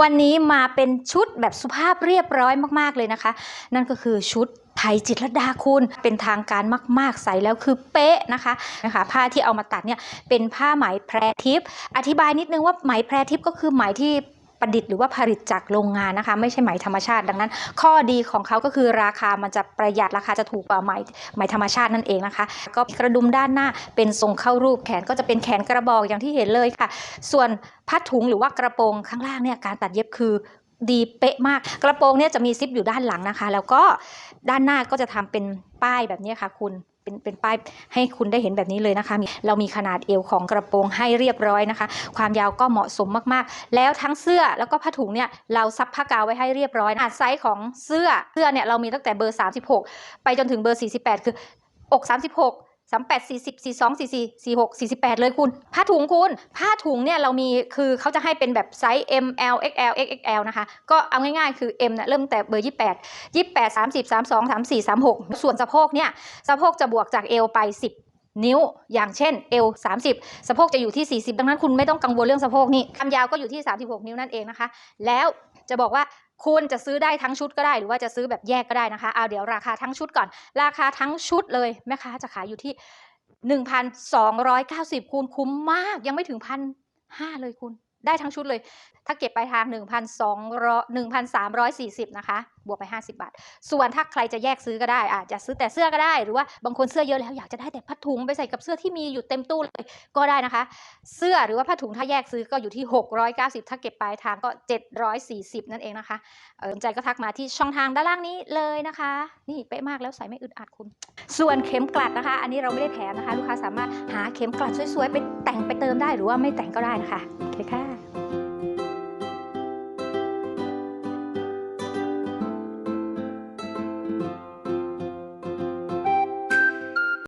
วันนี้มาเป็นชุดแบบสุภาพเรียบร้อยมากๆเลยนะคะ นั่นก็คือชุดไทยจิตรดาคุณเป็นทางการมาก ๆ ใส่แล้วคือเป๊ะนะคะนะคะผ้าที่เอามาตัดเนี่ยเป็นผ้าไหมแพรทิพย์อธิบายนิดนึงว่าไหมแพรทิพย์ก็คือไหมที่ ประดิษฐ์หรือว่าผลิตจากโรงงานนะคะ ไม่ใช่ไหมธรรมชาติ ดังนั้น ข้อดีของเขาก็คือราคามันจะประหยัดราคาจะถูกกว่าไหมไหมธรรมชาตินั่นเองนะคะ ก็กระดุมด้านหน้าเป็นทรงเข้ารูปแขนก็จะเป็นแขนกระบอกอย่างที่เห็นเลยค่ะ ส่วนผ้าถุงหรือว่ากระโปรงข้างล่างเนี่ยการตัดเย็บคือดีเป๊ะมาก กระโปรงเนี่ยจะมีซิปอยู่ด้านหลังนะคะ แล้วก็ด้านหน้าก็จะทำเป็นป้ายแบบนี้ค่ะคุณ เป็นเป็นป้ายให้คุณได้เห็นแบบนี้เลยนะคะเรามีขนาดเอวของกระโปรงให้เรียบร้อยนะคะ ความยาวก็เหมาะสมมากๆ แล้วทั้งเสื้อแล้วก็ผ้าถุงเนี่ยเราซับผ้ากาวไว้ให้เรียบร้อยขนาดไซส์ของเสื้อเสื้อเนี่ยเรามีตั้งแต่เบอร์ 36 ไปจนถึงเบอร์ 48 คืออก 36 38 40 42 44 46 48เลยคุณ ผ้าถุงคุณ ผ้าถุงเนี่ยเรามีคือเขาจะให้เป็นแบบไซส์ M L XL XXL นะคะ ก็เอาง่ายๆคือ M เนี่ยเริ่มแต่เบอร์28 28 30 32 34 36ส่วนสะโพกเนี่ย สะโพกจะบวกจากเอวไป10นิ้วอย่างเช่นเอว30 สะโพกจะอยู่ที่ 40 ดังนั้นคุณไม่ต้องกังวลเรื่องสะโพกนี่ความยาวก็อยู่ที่ 36 นิ้วนั่นเองนะคะ แล้วจะบอกว่า คุณจะซื้อได้ทั้งชุดก็ได้ หรือว่าจะซื้อแบบแยกก็ได้นะคะ เอาเดี๋ยวราคาทั้งชุดก่อน ราคาทั้งชุดเลยแม่ค้าจะขายอยู่ที่ 1,290 คูณคุ้มมากยังไม่ถึงพันห้าเลยคุณ ได้ทั้งชุดเลย ถ้าเก็บปลายทาง 1,200 1,340 นะคะ บวกไป 50 บาท ส่วนถ้าใครจะแยกซื้อก็ได้อาจจะซื้อแต่เสื้อก็ได้ หรือว่าบางคนเสื้อเยอะแล้วอยากจะได้แต่ผ้าถุงไปใส่กับเสื้อที่มีอยู่เต็มตู้เลยก็ได้นะคะ เสื้อหรือว่าผ้าถุงถ้าแยกซื้อก็อยู่ที่ 690 ถ้าเก็บปลายทางก็ 740 นั่นเองนะคะสนใจก็ทักมาที่ช่องทางด้านล่างนี้เลยนะคะ นี่เป๊ะมากแล้วใส่ไม่อึดอัดคุณ ส่วนเข็มกลัดนะคะ อันนี้เราไม่ได้แถมนะคะ ลูกค้าสามารถหาเข็มกลัดสวยๆไปแต่งไปเติมได้หรือว่าไม่แต่งก็ได้นะคะโอเคค่ะ